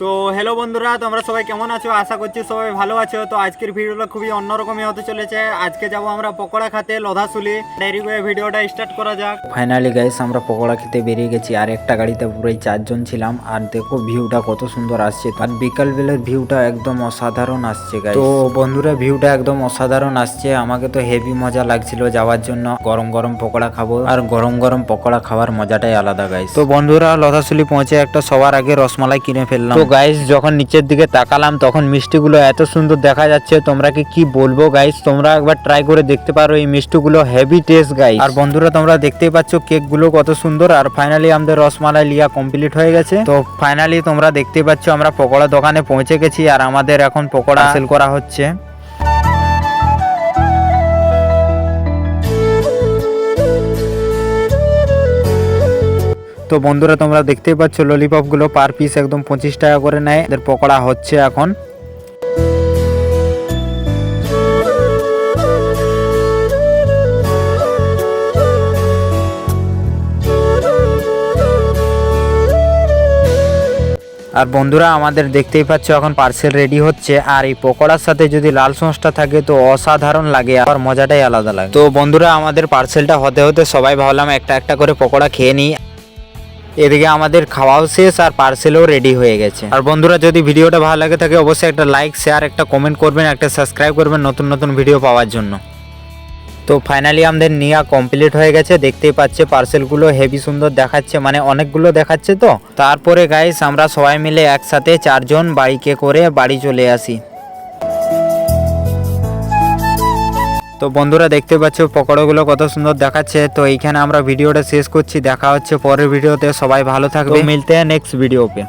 তো হ্যালো বন্ধুরা তোমরা সবাই কেমন আছো? আশা করছি সবাই ভালো আছো। তো আজকের ভিডিওটা খুবই অন্যরকমই হতে চলেছে। আজকে যাব আমরা পকোড়া খাতে লোধাশুলি ডায়েরি করে ভিডিওটা স্টার্ট করা যাক। ফাইনালি গাইস আমরা পকোড়া খেতে বেরিয়ে গেছি। আর একটা গাড়িতে পুরোই চারজন ছিলাম। আর দেখো ভিউটা কত সুন্দর আসছে। আর বিকাল বেলার ভিউটা একদম অসাধারণ আসছে গাইস তো বন্ধুরা ভিউটা একদম অসাধারণ আসছে। আমাকে তো হেভি মজা লাগছিল যাওয়ার জন্য। গরম গরম পকোড়া খাব। আর গরম গরম পকোড়া খাওয়ার মজাটাই আলাদা গাইস তো বন্ধুরা লতাশুলি পৌঁছে একটা সবার আগে রসমালাই কিনে ফেললাম। গাইস যখন নিচের দিকে তাকালাম, তখন মিষ্টিগুলো এত সুন্দর দেখা যাচ্ছে। তোমরা কি কি বলব গাইস তোমরা একবার ট্রাই করে দেখতে পারো এই মিষ্টিগুলো হেভি টেস্ট গাইস আর বন্ধুরা, তোমরা দেখতেই পাচ্ছ কেকগুলো কত সুন্দর। আর ফাইনালি আমাদের রসমালাই লিয়া কমপ্লিট হয়ে গেছে। তো ফাইনালি তোমরা দেখতেই পাচ্ছ আমরা পকোড়া দোকানে পৌঁছে গেছি। আর আমাদের এখন পকোড়া সেল করা হচ্ছে। তো বন্ধুরা, তোমরা দেখতেই পাচ্ছ ললিপপগুলো পার পিস একদম পঁচিশ টাকা করে নেয়। এদের পকোড়া হচ্ছে এখন। আর বন্ধুরা, আমাদের দেখতেই পাচ্ছ, এখন পার্সেল রেডি হচ্ছে। আর এই পকোড়ার সাথে যদি লাল সসটা থাকে, তো অসাধারণ লাগে। আর মজাটাই আলাদা লাগে। তো বন্ধুরা, আমাদের পার্সেলটা হতে হতে সবাই ভাবলাম একটা একটা করে পকোড়া খেয়ে নিই। এদিকে আমাদের খাওয়াও শেষ আর পার্সেলও রেডি হয়ে গেছে। আর বন্ধুরা, যদি ভিডিওটা ভালো লাগে থাকে, অবশ্যই একটা লাইক শেয়ার একটা কমেন্ট করবেন, একটা সাবস্ক্রাইব করবেন নতুন নতুন ভিডিও পাওয়ার জন্য। তো ফাইনালি আমাদের নেওয়া কমপ্লিট হয়ে গেছে। দেখতেই পাচ্ছে পার্সেলগুলো হেভি সুন্দর দেখাচ্ছে মানে অনেকগুলো দেখাচ্ছে তো। তারপরে গাইস আমরা সবাই মিলে একসাথে চারজন বাইকে করে বাড়ি চলে আসি। তো বন্ধুরা দেখতে পাচ্ছ পকোড়াগুলো কত সুন্দর দেখাচ্ছে। তো এইখানে আমরা ভিডিওটা শেষ করছি, দেখা হচ্ছে পরের ভিডিওতে। সবাই ভালো থাকবে মিলতে নেক্সট ভিডিও পে